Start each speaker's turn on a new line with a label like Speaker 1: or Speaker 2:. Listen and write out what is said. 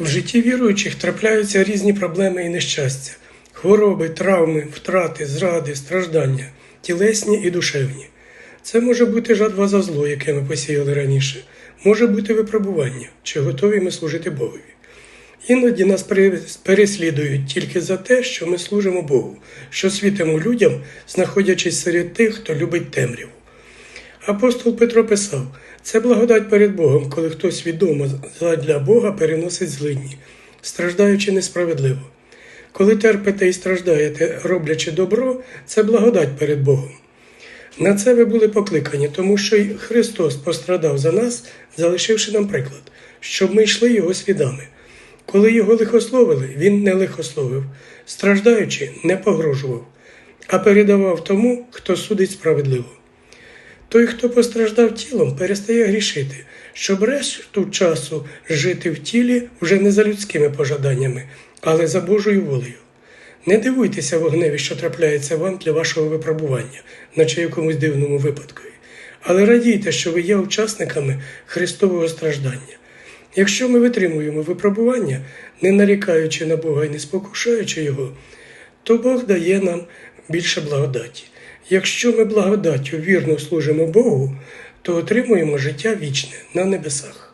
Speaker 1: В житті віруючих трапляються різні проблеми і нещастя, хвороби, травми, втрати, зради, страждання, тілесні і душевні. Це може бути жадва за зло, яке ми посіяли раніше, може бути випробування, чи готові ми служити Богові. Іноді нас переслідують тільки за те, що ми служимо Богу, що світимо людям, знаходячись серед тих, хто любить темряву. Апостол Петро писав: це благодать перед Богом, коли хтось свідомо для Бога переносить злидні, страждаючи несправедливо. Коли терпите і страждаєте, роблячи добро, це благодать перед Богом. На це ви були покликані, тому що й Христос пострадав за нас, залишивши нам приклад, щоб ми йшли Його слідами. Коли його лихословили, він не лихословив, страждаючи, не погрожував, а передавав тому, хто судить справедливо. Той, хто постраждав тілом, перестає грішити, щоб решту часу жити в тілі вже не за людськими пожаданнями, але за Божою волею. Не дивуйтеся вогневі, що трапляється вам для вашого випробування, наче якомусь дивному випадкові, але радійте, що ви є учасниками Христового страждання. Якщо ми витримуємо випробування, не нарікаючи на Бога і не спокушаючи Його, то Бог дає нам більше благодаті. Якщо ми благодаттю вірно служимо Богу, то отримуємо життя вічне на небесах.